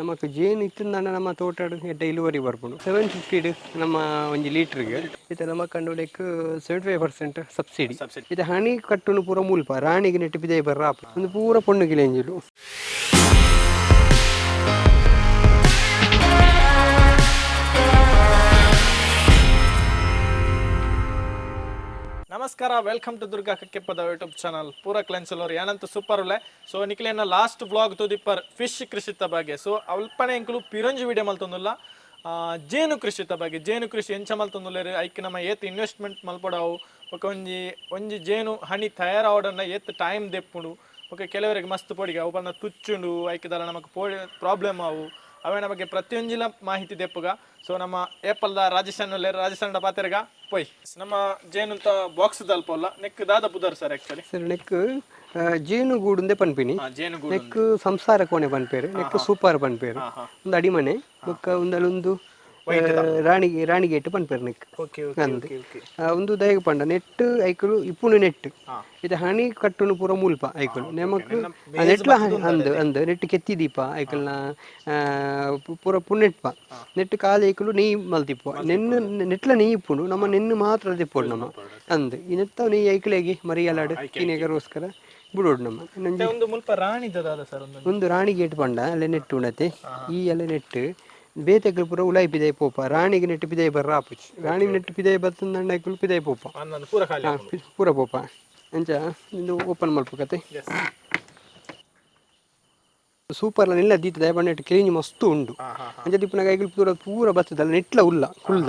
ನಮಕ್ ಜೇನು ಇತ್ತಿಂದ ನಮ್ಮ ತೋಟಡ್ ಎಡ್ಡೆ ಇಳುವರಿ ಬರ್ಪುಂಡು ಸೆವೆನ್ ಫಿಫ್ಟಿಡ್ ನಮ್ಮ ಒಂಜಿ ಲೀಟ್ರಿಗೆ ಇತ್ತೆ ನಮ್ಮ ಕಂಡುಲೆಕ್ ಸೆವೆಂಟಿ ಫೈವ್ ಪರ್ಸೆಂಟ್ ಸಬ್ಸಿಡಿ ಇದು ಹಣಿ ಕಟ್ಟುನು ಪೂರ ಮುಲ್ಪ ರಾಣಿಗೆ ನೆಟ್ಟು ಬಿದೆ ಬರ್ರ ಒಂದು ಪೂರ ಪೊಣ್ಣು ಗಿಲೆಂಜಿಲು ನಮಸ್ಕಾರ. ವೆಲ್ಕಮ್ ಟು ದುರ್ಗಾ ಕಕ್ಕೆಪ್ಪದ ಯೂಟ್ಯೂಬ್ ಚಾನಲ್ ಪೂರ ಕ್ಲೆನ್ಸಲೋರ್ ಏನಂತ ಸೂಪರ್ ಉಲ್ಲೆ. ಸೊ ನಿಕ್ಲೇನ ಲಾಸ್ಟ್ ಬ್ಲಾಗ್ ತುದಿಪ್ಪರ್ ಫಿಶ್ ಕೃಷಿತ ಬಗ್ಗೆ. ಸೊ ಅಲ್ಪನೆ ಇಂಕ್ಲೂ ಪಿರಂಜಿ ವಿಡಿಯೋ ಮಲ್ತೊಂದುಲ್ಲ ಜೇನು ಕೃಷಿತ ಬಗ್ಗೆ. ಜೇನು ಕೃಷಿ ಎಂಚ ಮಲ್ತೊಂದುಲ್ಲೇರು ಐಕ್ ನಮ್ಮ ಏತ್ ಇನ್ವೆಸ್ಟ್ಮೆಂಟ್ ಮಲ್ಪಡವು ಒಕ್ಕ ಒಂಜಿ ಒಂಜಿ ಜೇನು, ಹನಿ ತಯಾರಾವಡನ್ನ ಏತ್ ಟೈಮ್ ದೆಪ್ಪುಂಡು. ಓಕೆ ಕೆಲವರಿಗೆ ಮಸ್ತ್ ಪೊಡಿಗೆ. ಅವು ಬಂದ ತುಚ್ಚುಂಡು. ಐಕ್ದಲ್ಲ ನಮಗೆ ಪೋಡಿ ಪ್ರಾಬ್ಲಮ್ ಅವು ಅವನ ಬಗ್ಗೆ ಪ್ರತಿಯೊಂಜಿಲ ಮಾಹಿತಿ ದೆಪ್ಪುಗ. ಸೊ ನಮ್ಮ ಏಪಲ್ದ ರಾಜಸ್ಥಾನ ರಾಜಸ್ಥಾನದ ಪಾತೆರ್ಗ ಪೊಯ್. ನಮ್ಮ ಜೇನುಂತ ಬಾಕ್ಸ್ ದಲ್ಪಲ್ಲ ನೆಕ್ ದಾದ ಪುದರ್ ಸರ್ ಆಕ್ಚುಲಿ ಸರ್ ನೆಕ್ ಜೇನು ಗೂಡುಂದೆ ಪನ್ಪಿನಿ. ಜೇನು ನೆಕ್ ಸಂಸಾರ ಕೋಣೆ ಪನ್ಪೇರು ನೆಕ್ ಸೂಪರ್ ಪನ್ಪೇರು. ಒಂದು ಅಡಿಮನೆ ಬೊಕ್ಕ ಒಂದಲ್ಲೊಂದು ಪನ್ಪೇರು ನೆಕ್ ಓಕೆ ಅಂದ್ ಆ, ಒಂದು ದಯಗ ಪಂಡ ನೆಟ್ ಐಕುಲು ಇಪ್ಪುನು ನೆಟ್ ಇದು ಹಣಿ ಕಟ್ಟುನು ಪೂರ ಮುಲ್ಪ ಐಕುಲು. ನಮಕ್ ನೆಟ್ಲ ಅಂದ್ ಅಂದ್ ನೆಟ್ ಕೆತ್ತಿ ದೀಪ ಐಕಲ್ನ ಪೂರ ಪುಣ್ಣೆಟ್ಪ ನೆಟ್ ಕಾಲ ಐಕುಲು ನೀ ಮಲ್ತಿಪ್ಪ ನೆನ್ನ ನೆಟ್ಲ ನೀ ಇಪ್ಪುನು ನಮ್ಮ ನೆನ್ನು ಮಾತ್ರ ತಿಪ್ಪೋಡು ನಮ್ಮ. ಅಂದ್ ಈ ನೆತ್ತ ನೀ ಐಕಲೆಗೆ ಮರಿಯಲಾಡು ಕೀನೆಗರೋಸ್ಕರ ಬಿಡೋಡು ನಮ್ಮ. ಇನ್ನೊಂದು ಒಂದು ಮುಲ್ಪ ರಾಣಿ ಒಂದು. ರಾಣಿ ಗೇಟ್ ಪಂಡ ಅಲ್ಲೇ ನೆಟ್ಟು ಉಣತೆ. ಈ ಎಲ್ಲ ನೆಟ್ಟು. ಬೇತೆಗಳು ಪೂರ ಉಲಾಯಿ ಪಿದಾಯಿ ಪೋಪ ರಾಣಿಗೆ ನೆಟ್ಟು ಪಿದಾಯಿ ಬರ್ರ ಆಪುಚ್. ರಾಣಿಗೆ ನೆಟ್ಟು ಪಿದಾಯಿ ಬತ್ತಂದ ಐಕುಲು ಪಿದಾಯಿ ಪೋಪ. ಪೂರ ಪೋಪ. ಅಂಚ ಇದು ಓಪನ್ ಮಲ್ಪಕತೆ ಎಸ್ ಸೂಪರ್ ನಿಲ್ಲ ದೀತ ದಯಬಣ್ಣೆಟ್ಟು ಕ್ಲೀನ್ ಮಸ್ತು ಉಂಡು ಅಂಚ ದಿಪ್ಪನ ಕೈಗಳು ಪೂರ ಪೂರ ಬತ್ತದಲ್ಲ ನೆಟ್ಲ ಉಲ್ಲ ಕುಳ್ಳ.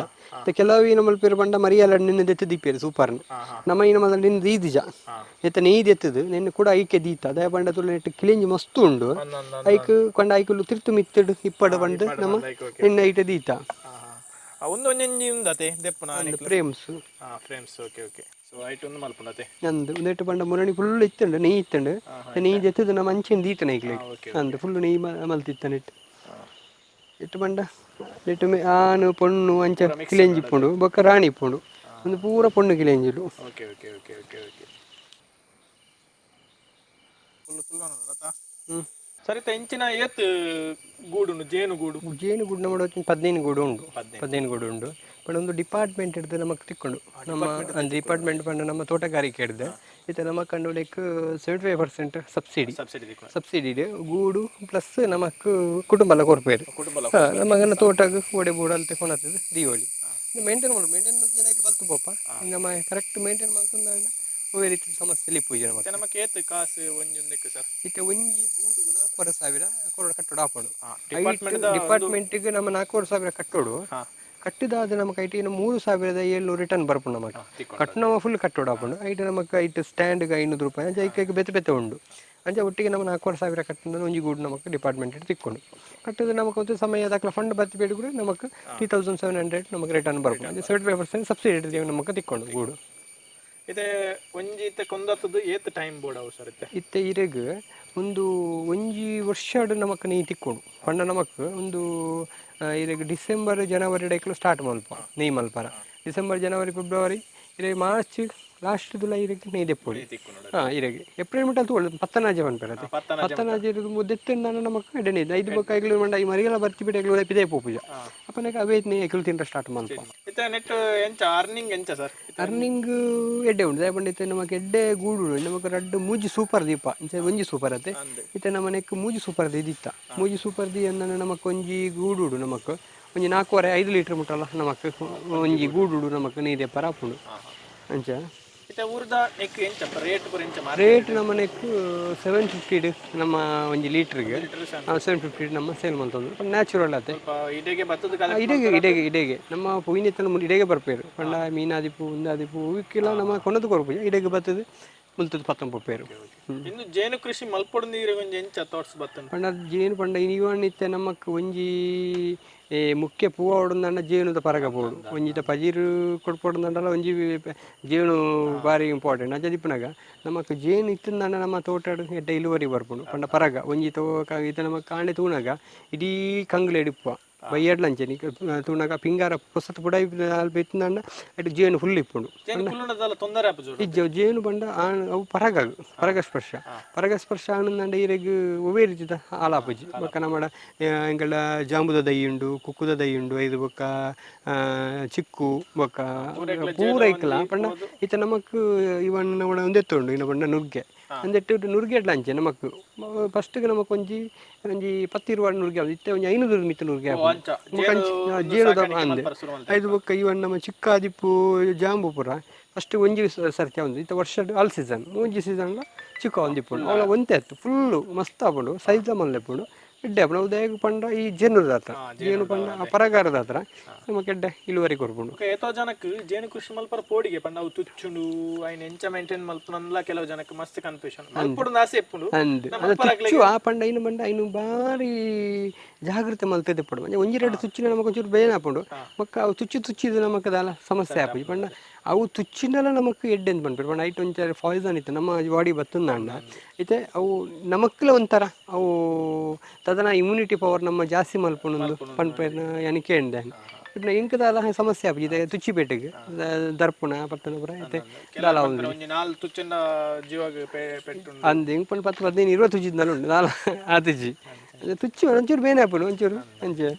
ಕೆಲವು ಏನು ಪೇರು ಬಂಡ ಮರಿಯಲ್ಲ ನಿನ್ನ ದೆತ್ತ ದಿಪ್ಪೇರು ಸೂಪರ್ನ. ನಮ್ಮ ಈ ನಮ್ಮ ನಿನ್ನ ದೀದಿಜ. ಎತ್ತ ನೀ ದೆತ್ತದು ನಿನ್ನ ಕೂಡ ಐಕೆ ದೀತ. ದಯಬಂಡ ತುಳ ನೆಟ್ಟು ಕ್ಲೀನ್ ಮಸ್ತು ಉಂಡು ಒಂದೊಂದು ಐಕ್ ಕೊಂಡ ಐಕುಲು ತಿರ್ತು ಮಿತ್ತಡು ಇಪ್ಪಡು ಬಂದು ನಮ್ಮ ನಿನ್ನ ಐಟ ದೀತ. Frames. Frames frames okay okay. ಅಂದು ನೆಟ್ಟು ಬಂಡ ಮುರಣಿ ಫುಲ್ ಇತ್ತಂಡು ನೀ ಇತ್ತಂಡು. ನೀ ಜೆತ್ತದು ನಮ್ಮ ಅಂಚಿನ ದೀತನ ಓಕೆ ಅಂದು ಫುಲ್ ನೀ ಮಲ್ತಿತ್ತ ನೆಟ್ಟು. ಇಟ್ಟು ಬಂಡ ನೆಟ್ಟು ಮೇ ಆನು ಪೊಣ್ಣು ಅಂಚ ಕಿಲೆಂಜಿ ಇಪ್ಪುಂಡು ಬೊಕ್ಕ ರಾಣಿ ಇಪ್ಪುಂಡು ಒಂದು ಪೂರ ಪೊಣ್ಣು ಕಿಲೆಂಜಿಲು. Okay okay okay okay okay. Full full hmm. ಸರಿತ ಇಂಚಿನ ಏತ್ ಗೂಡು ಜೇನು ಗೂಡು ಜೇನು ಗೂಡು ನಮ್ಮ ಪದಿನೈದು ಗೂಡು ಉಂಡು ಪದಿನೈದು ಗೂಡು. ಉಂಡು ಬಟ್ ಒಂದು ಡಿಪಾರ್ಟ್ಮೆಂಟ್ ಹಿಡ್ದು ನಮಗೆ ತಿಕ್ಕೊಂಡು ನಮ್ಮ ಡಿಪಾರ್ಟ್ಮೆಂಟ್ ಬಂದು ನಮ್ಮ ತೋಟಗಾರಿಕೆ ಹಿಡ್ದು ಇದು ನಮ್ಮ ಕಂಡು like seventy five percent subsidy subsidy ಇದೆ ಗೂಡು ಪ್ಲಸ್ ನಮಕ್ ಕುಟುಂಬಲ ಕೊರ್ಪೇರು ಕುಟುಂಬಲ ತೋಟಕ್ಕೆ ತೋಟಗ ಓಡೆ ಬೂಡ ಅಂತ ತಗೊಂಡು ದೀವಳಿ ಮೇಂಟೈನ್ ಮಾಡಿ ಮೇಂಟೈನ್ ಏನಾಗಿ ಬಲ್ತು ಪೋಪ ನಮ್ಮ ಕರೆಕ್ಟ್ ಮೇಂಟೈನ್ ಮಾಡ್ತಂದ ಒಳ್ಳೆ ರೀತಿ ಸಮಸ್ಯೆಯಲ್ಲಿ ಪೂಜೆ ಮಾಡ್ತಾರೆ ನಮಗೆ ಏತ್ ಕಾಸು ಒಂಜೊಂದಕ್ಕೆ ಸರ್? ಇತ್ತೆ ಒಂಜಿ ಗೂಡು ನಾಲ್ಕೂವರೆ ಸಾವಿರ ಕೊರಡು ಕಟ್ಟೋಡು ಹಾಕೊಂಡು ಡಿಪಾರ್ಟ್ಮೆಂಟ್ ಡಿಪಾರ್ಟ್ಮೆಂಟ್ಗೆ ನಮ್ಮ ನಾಲ್ಕೂವರೆ ಸಾವಿರ ಕಟ್ಟೋಡು. ಕಟ್ಟಿದಾದ ನಮಗೆ ಐಟಿ ಮೂರು ಸಾವಿರದ ಏಳ್ನೂರು ರಿಟರ್ನ್ ಬರ್ಪುಂಡು ನಮಗೆ. ಕಟ್ಟು ನಮ್ಮ ಫುಲ್ ಕಟ್ಟೋಡು ಹಾಕೊಂಡು ಐಟಿ ನಮಗೆ ಐಟು ಸ್ಟ್ಯಾಂಡ್ಗೆ ಐನೂರು ರೂಪಾಯಿ. ಅಂಚೆ ಐಕೈಗೆ ಬೆತ್ತ ಬೆತ್ತ ಉಂಡು ಅಂಚೆ ಒಟ್ಟಿಗೆ ನಮ್ಮ ನಾಲ್ಕೂವರೆ ಸಾವಿರ ಕಟ್ಟಿದ ಒಂಜಿ ಗೂಡು ನಮಗೆ ಡಿಪಾರ್ಟ್ಮೆಂಟ್ ತಿಕ್ಕೊಂಡು. ಕಟ್ಟಿದ್ರೆ ನಮಗೆ ಒಂದು ಸಮಯ ದಾಖಲೆ ಫಂಡ್ ಬತ್ತಿ ಬೇಡ ಕೂಡ ನಮಗೆ ತ್ರೀ ತೌಸಂಡ್ ಸೆವೆನ್ ಹಂಡ್ರೆಡ್ ನಮಗೆ ರಿಟರ್ನ್ ಬರ್ಬೋದು ಅಂದರೆ ಸೆವೆಂಟಿ ಫೈವ್ ಪರ್ಸೆಂಟ್ ಸಬ್ಸಿಡಿ ನಮಗೆ ತಿಕ್ಕೊಂಡು ಗೂಡು. ಇದೆ ಒಂಜಿ ಇತ್ತೆ ಕೊಂದತ್ತದು ಏತ್ ಟೈಮ್ ಬೋರ್ಡ್ ಅವು ಇತ್ತೆ? ಇರೆಗ್ ಒಂದು ಒಂಜಿ ವರ್ಷ ನಮಕ್ ನೀ ತಿಕ್ಕೊಂಡು ಪಂಡ ನಮಕ್ ಒಂದು ಇರೆಗ್ ಡಿಸೆಂಬರ್ ಜನವರಿ ಡೈಕ್ಲು ಸ್ಟಾರ್ಟ್ ಮಲ್ಪ ನೀ ಮಲ್ಪರ ಡಿಸೆಂಬರ್ ಜನವರಿ ಫೆಬ್ರವರಿ ಇರೆಗ್ ಮಾರ್ಚ್ ಲಾಸ್ಟ್ ದುಲ ಇರೆಗ್ ನೀ ದೆಪ್ಪೊಡಿ ತಿಕ್ಕೊಂಡು ಎಪ್ರಿಲ್ ಇರೆಗ್ ಏಪ್ರಿಲ್ ಮಿಟ್ಟಲ್ ತಗೊಳ್ಳು ಪತ್ತನಾಜೆ ಪತ್ತನ ಪತ್ತನಾಜೆ ಇರೋದು ಮುದ್ದೆತ್ತೆ ನಾನು ನಮ್ಮ ಎಡನೆ ಐದು ಬೊಕ್ಕ ಐಗ್ಲು ಮಂಡ ಈ ಮರಿಗೆಲ್ಲ ಬರ್ತಿ ಬಿಟ್ಟು ಐಗ್ಲು ಪಿದೆ ಪೂಜ. ಅಪ್ಪನಾಗ ಅವೇ ನೀ ಐಗ್ಲು ತಿಂಡ ಸ್ಟಾರ್ಟ್ ಇತ್ತೆ ನೆಟ್ ಎಂಚ ಅರ್ನಿಂಗ್ ಎಂಚ ಸರ್ ಅರ್ನಿಂಗ್ ಎಡ್ಡೆ ಉಂಟು. ದಯಪಂಡಿತ್ತೆ ನಮಗೆ ಎಡ್ಡೆ ಗೂಡು ನಮಗೆ ರಡ್ಡು ಮೂಜಿ ಸೂಪರ್ ದೀಪ. ಇಂಚ ಒಂಜಿ ಸೂಪರ್ ಅತ್ತೆ. ಇತ್ತೆ ನಮ್ಮ ನೆಕ್ ಮೂಜಿ ಸೂಪರ್ ದಿ ದಿತ್ತ ಮೂಜಿ ಸೂಪರ್ ದಿ ಅಂದ ನಮಕ್ ಒಂಜಿ ಗೂಡುಡು ನಮಕ್. ಒಂಜಿ ನಾಲ್ಕೂವರೆ ಐದು ಲೀಟರ್ ಮುಟ್ಟಲ್ಲ ನಮಕ್. ಒಂಜಿ ಗೂಡುಡು ನಮಕ್ ನೀದೆ ಪರಾಪುಂಡು ಅಂಚ ಇತ್ತೆ ಊರ್ದ ನೆಕ್ ಎಂಚ ರೇಟ್ ಪೂರ ಎಂಚ ಮಾರ ರೇಟ್ ನಮ್ಮ ನೆಕ್ ಸೆವೆನ್ ಫಿಫ್ಟಿಡ್ ನಮ್ಮ ಒಂಜಿ ಲೀಟ್ರಿಗೆ ಸೆವೆನ್ ಫಿಫ್ಟಿ ನಮ್ಮ ಸೇಲ್ ಮಂತಂದು ನ್ಯಾಚುರಲ್ ಅತ್ತೆ ಸ್ವಲ್ಪ ಇಡೆಗೆ ಬತ್ತದ ಕಾಲ ಇಡೆಗೆ ಇಡೆಗೆ ಇಡೆಗೆ ನಮ್ಮ ಪುಯ್ನೆತ್ತನ ಮುಂದೆ ಇಡೆಗೆ ಬರ್ಪೇರು ಪಂಡ ಮೀನಾದಿಪು ಉಂದಾದಿಪು ಇವಕ್ಕೆಲ್ಲ ನಮ್ಮ ಕೊನದು ಕೊರಪು ಇಡೆಗೆ ಬರ್ತದೆ ಮುಲ್ತದ ಪತ್ತೊಂದು ಪೇರು. ಇನ್ನು ಜೇನು ಕೃಷಿ ಮಲ್ಪೊಡು ಒಂಜಿ ಎಂಚ ತೋರ್ಸ್ ಬತ್ತನ್ ಪಂಡ ಜೇನು ಪಂಡ ಇನಿವಾಣಿತ್ತೆ ನಮಕ್ ಒಂಜಿ ಏ ಮುಖ್ಯ ಪೂವ ಹೊಡಂದಂಡ ಜೇನುದ ಪರಗ ಪೋಡು ಒಂಜಿತ ಪಜೀರು ಕೊಡ್ಪೊಡಂದಲ್ಲ ಒಂಜಿ ಜೇನು ಬಾರಿ ಇಂಪಾರ್ಟೆಂಟ್ ಅಜ್ಜ ದಿಪ್ಪನಾಗ ನಮಕ್ ಜೇನು ಇತ್ತಂದಂಡ ನಮ್ಮ ತೋಟಡ್ ಎಡ್ಡೆ ಇಳುವರಿ ಬರ್ಪುಂಡು. ಪಂಡ ಪರಗ ಒಂಜಿ ತೋ ಇತ ನಮಕ್ ಕಾಣೆ ತೂಣಾಗ ಇಡೀ ಕಂಗ್ಲೆ ಅಂಚೆ ತೂನಗ ಪಿಂಗಾರ ಪೊಸತ್ ಪುಡ ಬೆತ್ತಂಡ ಅటు ಜೇನು ಆಪುಜು ಇಜ್ಜ ಜೇನು ಬಂಡ ಅವು ಪರಗ ಪರಗಸ್ಪರ್ಶ ಪರಗಸ್ಪರ್ಶ ಆನಂದಂಡ ಇರೆಗ್ ಒವೇ ರೀತಿದ ಆಲಾಪುಜಿ ಬೊಕ್ಕ ನಮ್ಮಡ ಎಂಗಳ ಜಾಂಬುದ ದೈ ಉಂಡು ಕುಕ್ಕುದ ದೈ ಉಂಡು ಐದು ಬೊಕ್ಕ ಚಿಕ್ಕು ಬೊಕ್ಕ ಪೂರ ಇಕ್ಕಲ ಪಂಡ ಇತ್ತ ನಮಕ್ ಇವನ್ ನಮ್ಮಡ ಒಂದೆತ್ತುಂಡು ಇನ್ನ ಪಂಡ ನುರ್ಗೆ ಅಂದೆಟ್ಟು ನುರ್ಗೆ ಇಡ್ಲ ಅಂಚೆ ನಮಕ್. ಫಸ್ಟ್ಗೆ ನಮಕ್ ಒಂಜಿ ಒಂಜಿ ಪತ್ತಿರುವ ನುರ್ಗೆ ಇತ್ತೆ ಒಂಜಿ ಐನೂರು ಮಿತ್ತ ನುರ್ಗೆ ಆಪುಂಡು. ಜೇರುದ ಮುಖಂಚ ಅಂದೆ. ಐದು ಬೊಕ್ಕ ಇವನ್ ನಮ್ಮ ಚಿಕ್ಕಾದಿಪ್ಪು ಜಾಂಬು ಪುರ ಫಸ್ಟ್ ಒಂಜಿ ಸ- ಸರ್ತಿ ಒಂದು. ಇತ್ತ ವರ್ಷ ಆಲ್ ಸೀಸನ್ ಮೂಂಜಿ ಸೀಸನ್ ಚಿಕ್ಕ ಒಂದಿಪ್ಪುಂಡು. ಅವಳ ಒಂತೆ ಆಯ್ತು ಫುಲ್ಲು ಮಸ್ತ್ ಆಪುಂಡು. ಸೈಜ್ ಮಲ್ಲೆಪ್ಪುಂಡು ಇಡ್ಡೆ ನಾವು ಉದಯಗ್ ಪಂಡ? ಈ ಜೇನುದ ಹತ್ರ. ಜೇನು ಪಂಡ ಆ ಪರಗಾರದ ಹತ್ರ. ನಮಕ್ ಎಡ್ಡೆ ಇಳುವರಿ ಕೊರ್ಪುಂಡು ಏತೋ ಜನಕ್ ಜೇನು ಕೃಷಿ ಮಲ್ಪರ ಪೋಡಿಗೆ ಪಂಡ ಅವು ತುಚ್ಚುಂಡು ಐನ್ ಎಂಚ ಮೇಂಟೈನ್ ಮಲ್ಪನಲ್ಲ ಕೆಲವು ಜನಕ್ಕೆ ಮಸ್ತ್ ಕನ್ಫ್ಯೂಷನ್ ಮಲ್ಪುಡು ಆಸೆ ಇಪ್ಪುಂಡು ತುಚ್ಚು ಆ ಪಂಡ ಇನ್ನು ಪಂಡ ಇನ್ನು ಬಾರಿ ಜಾಗ್ರತೆ ಮಲ್ತದೆ ಪಡು. ಅಂದ್ರೆ ಒಂಜಿ ಎರಡು ತುಚ್ಚಿನ ನಮಗೆ ಒಂಚೂರು ಬೇನೆ ಹಾಕೊಂಡು ಮಕ್ಕ ಅವು ತುಚ್ಚು ತುಚ್ಚಿದ ಅದಲ್ಲ ಸಮಸ್ಯೆ ಆಪುಜಿ ಪಂಡ ಅವು ತುಚ್ಚಿನೆಲ್ಲ ನಮಕ್ ಎಡ್ಡೆ ಅಂತ ಪಂಡ್ಪೇರು ಪಂಡ ಐಟ್ ಒಂಚೂರು ಪಾಯ್ಸನ್ ಇತ್ತು. ನಮ್ಮ ಬಾಡಿ ಬತ್ತುಂದಾಂಡ. ಐತೆ ಅವು ನಮಕ್ಲ ಒಂಥರ. ಅವು ತದನ ಇಮ್ಯುನಿಟಿ ಪವರ್ ನಮ್ಮ ಜಾಸ್ತಿ ಮಲ್ಪುಂಡು ಪಂಡ್ಪೇರ್ನ ಎನಿಕೆ ಎಂಡೆ ಇಟ್ನ ಇಂಕದಾಲ ಸಮಸ್ಯೆ ಆಪುಜಿ ಇದೆ ತುಚ್ಚಿಪೇಟೆಗೆ ದರ್ಪಣ ಪತ್ತನ ಪುರ ಐತೆ ದಾಲ ಒಂದು ಅಂದ್ ಹೆಂಗ್ ಪಂಡ್ ಪತ್ತು ಹದಿನೈದು ಇರುವತ್ತು ತುಜ್ಜಿದ್ನಲ್ಲ ಉಂಟು ನಾಲ ಆ ತುಜ್ಜಿ. ತುಚ್ಚಿ ಒಂಚೂರು ಬೇನೆ ಆಪುಂಡು ಒಂಚೂರು ಅಂಚೆ.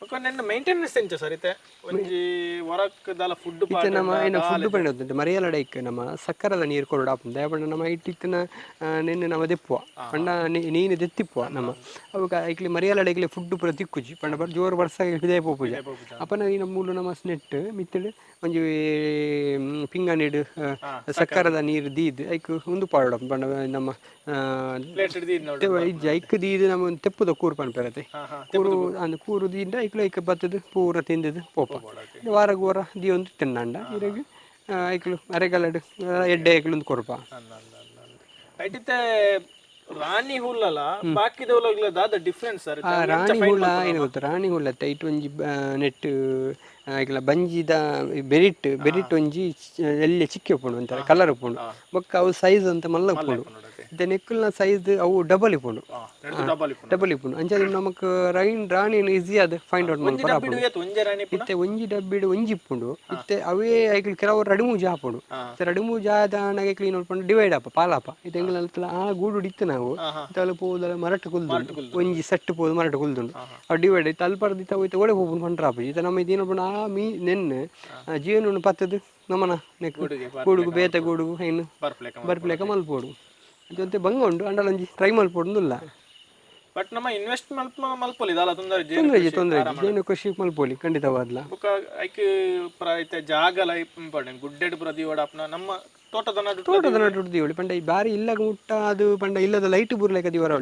ಬೊಕ ನನ್ನ ಮೇಂಟೆನೆನ್ಸ್ ಎಂಚ ಸರಿತೆ ಒಂಜಿ ವರಕ್ ಫುಡ್ ಪಾಟ್ ನಮ್ಮ ಫುಡ್ ಪಂಡ ಉಂಟು. ಮರೆಯಲಡ ಇಕ್ಕ. ನಮ್ಮ ಸಕ್ಕರೆದ ನೀರು ಕೊರಡ ಆಪುಂದ ಯಾಪಂಡ ನಮ್ಮ ಐಟ್ ಇತ್ತಿನ ನೆನ್ನೆ ನಮ್ಮ ದೆಪ್ಪುವ. ಪಂಡ ನೀನು ದೆತ್ತಿಪ್ಪುವ ನಮ್ಮ. ಅವಾಗ ಐಕ್ಲಿ ಮರೆಯಲಡ ಇಕ್ಲಿ ಫುಡ್ ಪೂರ ತಿಕ್ಕುಜಿ. ಪಂಡ ಬರ್ ಜೋರ್ ವರ್ಷ ಹೃದಯ ಪೂಜ ಅಪನ ಈ ನಮ್ಮ ಮೂಲ ನಮ್ಮ ಸ್ನೆಟ್ ಮಿತ್ತಳು ಒಂಜಿ ಪಿಂಗ ಸಕ್ಕರೆದ ಸಕ್ಕರದ ನೀರು ದೀದ್ ಐಕ್ ಉಂದು ಪಾಡೋಡ ಪಂಡ ನಮ್ಮ ಐಕ್ ದೀದ್ ನಮ್ಮ ತೆಪ್ಪುದ ಕೂರು ಪಂಡ ಪೆರತೆ ಕೂರು ಅಂದ್ರೆ ಕೂರು ದೀದ ಐಕ್ಲು ಐಕ ಬತ್ತದು ಪೂರ ತಿಂದದು ಪೋಪ. ವಾರ ಗೋರ ದಿ ತಿನ್ನಂಡ. ಇರಗ ಐಕ್ಲು ಅರೆಗಲಡು ಎಡ್ಡೆ ಐಕ್ಲೊಂದು ಕೊರಪ ಐಟಿತ್ತೆ ರಾಣಿ ಹುಲ್ಲಲ್ಲ ಬಾಕಿದ ಡಿಫರೆನ್ಸ್ ಡಿಫ್ರೆನ್ಸ್ ರಾಣಿ ಹುಲ್ಲ ಏನು ಗೊತ್ತಾ? ರಾಣಿ ಹುಲ್ಲ ಇಟ್ಟು ಒಂಜಿ ನೆಟ್ ಆಗಿಲ್ಲ ಬಂಜಿದ ಬೆರಿಟ್ ಬೆರಿಟ್ ಒಂಜಿ ಎಲ್ಲಿ ಚಿಕ್ಕಿ ಉಪ್ಪುಂಡು ಅಂತಾರೆ ಕಲರ್ ಉಪ್ಪುಂಡು. ಬೊಕ್ಕ ಅವು ಸೈಜ್ ಅಂತ ಮಲ್ಲ ಉಪ್ಪುಂಡು. ಇದೆ ನೆಕ್ಕಲ್ನ ಸೈಜ್ ಅವು ಡಬಲ್ ಇಪ್ಪುಂಡು ಡಬಲ್ ಇಪ್ಪುಂಡು ಅಂಚಾದ ನಮಕ್ ರೈನ್ ರಾಣಿ ಈಸಿ ಅದು ಫೈಂಡ್ ಔಟ್ ಮಾಡಿ ಇತ್ತೆ ಒಂಜಿ ಡಬ್ಬಿಡು ಒಂಜಿ ಇಪ್ಪುಂಡು ಇತ್ತೆ ಅವೇ ಆಯ್ಕೆ ಕೆಲವು ರಡಿಮು ಜಾ ಹಾಪುಂಡು ರಡಿಮು ಜಾದ ನಾಗೆ ಕ್ಲೀನ್ ಮಾಡ್ಕೊಂಡು ಡಿವೈಡ್ ಆಪ ಪಾಲಾಪ ಇದೆ ಆ ಗೂಡು ಇತ್ತು ನಾವು. ತಲೆ ಪೋದಲ ಮರಟ ಕುಲ್ದುಂಡು. ಒಂಜಿ ಸಟ್ ಪೋದು ಮರಟ ಕುಲ್ದುಂಡು. ಅವು ಡಿವೈಡ್ ಆಯ್ತು ಅಲ್ಪರ್ದಿತ್ತ ಹೋಯ್ತು ಒಳಗೆ ಹೋಗ್ಬಿಟ್ಟು ಪಂಡ್ರಾಪ ಇದು ನಮ್ಮ ಇದೇನು ಆ ಮೀ ನೆನ್ನೆ ಜೀವನ ಪತ್ತದು ನಮನ ನೆಕ್ ಕೂಡುಗು ಬೇತ ಕೂಡುಗು ಇನ್ನು ಬರ್ಪ್ಲೇಕ ಮಲ್ಪೋಡು. ಜೊತೆ ಬಂಗ ಉಂಡು ಅಂಡಲಂಜಿ ಟ್ರೈ ಮಲ್ಪೋಡುಂದಿಲ್ಲ. ಬಟ್ ನಮ್ಮ ಇನ್ವೆಸ್ಟ್ ಮಲ್ಪ ಮಲ್ಪೊಲಿ ದಾಲ ತೊಂದರೆ ತೊಂದರೆ ತೊಂದರೆ ಜೇನು ಕೃಷಿ ಮಲ್ಪೋಲಿ ಖಂಡಿತವಾದ್ಲ ಬುಕ್ಕ ಐಕ್ ಐತೆ ಜಾಗಲ ಇಂಪಾರ್ಟೆಂಟ್ ಗುಡ್ಡೆಡ್ ಪ್ರತಿ ಓಡಾಪ್ನ ನಮ್ಮ ತೋಟದ ನಡು ತೋಟದ ನಡು ದಿವಳಿ ಪಂಡ ಈ ಬಾರಿ ಇಲ್ಲ ಮುಟ್ಟ ಅದು ಪಂಡ ಇಲ್ಲದ ಲೈಟ್ ಬುರ್ಲೆಕ ದಿವರ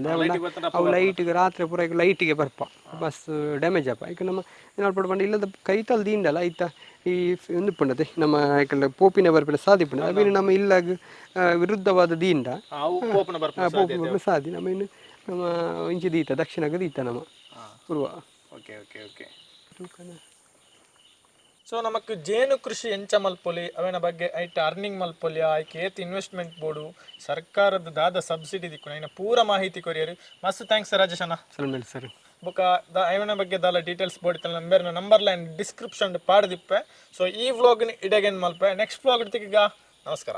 ಅವು ಲೈಟ್ಗೆ ರಾತ್ರಿ ಪೂರ ಲೈಟ್ಗೆ ಬರ್ಪ. ಬಸ್ ಡ್ಯಾಮೇಜ್ ಅಪ್ಪ. ಈಗ ನಮ್ಮ ನೋಡ್ಬಿಟ್ಟು ಪಂಡ ಇಲ್ಲದ ಕೈತಲ್ ದೀಂಡಲ್ಲ ಐತ ಈ ಒಂದು ಪುಂಡತೆ ನಮ್ಮ ಯಾಕಂದ್ರೆ ಪೋಪಿನ ಬರ್ಪಿನ ಸಾದಿ ಪುಂಡ. ಅದೇ ನಮ್ಮ ಇಲ್ಲಾಗ ವಿರುದ್ಧವಾದ ದೀಂಡ ಪೋಪಿನ ಬರ್ಪಿನ ಸಾದಿ ನಮ್ಮ ಇನ್ನು ನಮ್ಮ ಇಂಚಿ ದೀತ ದಕ್ಷಿಣಗ ದೀತ ನಮ್ಮ ಪೂರ್ವ ಓಕೆ ಓಕೆ ಓಕೆ. ಸೊ ನಮಕ್ ಜೇನು ಕೃಷಿ ಎಂಚ ಮಲ್ಪೊಲಿ ಅವನ ಬಗ್ಗೆ ಐಟ್ ಅರ್ನಿಂಗ್ ಮಲ್ಪೊಲಿ ಆಯ್ಕೆ ಏತ್ ಇನ್ವೆಸ್ಟ್ಮೆಂಟ್ ಬೋರ್ಡು ಸರ್ಕಾರದ ದಾದ ಸಬ್ಸಿಡಿ ದಿಕ್ಕು ಐನ ಪೂರ ಮಾಹಿತಿ ಕೊರಿಯರು. ಮಸ್ತ್ ಥ್ಯಾಂಕ್ಸ್ ರಾಜೇಶ್ ಅಣ್ಣ. ಸರ್ ಬೊಕ ದ ಐವನ ಬಗ್ಗೆ ದಾಲ ಡೀಟೇಲ್ಸ್ ಬೋಡಿತ್ತಲ್ಲ ನಂಬರ್ನ ನಂಬರ್ ಲೈನ್ ಡಿಸ್ಕ್ರಿಪ್ಷನ್ ಪಾಡ್ದಿಪ್ಪೆ. ಸೊ ಈ ವ್ಲಾಗ್ನ ಇಡಗೇನ್ ಮಲ್ಪೆ. ನೆಕ್ಸ್ಟ್ ವ್ಲಾಗ್ ಇಡ್ತೀಗ ನಮಸ್ಕಾರ.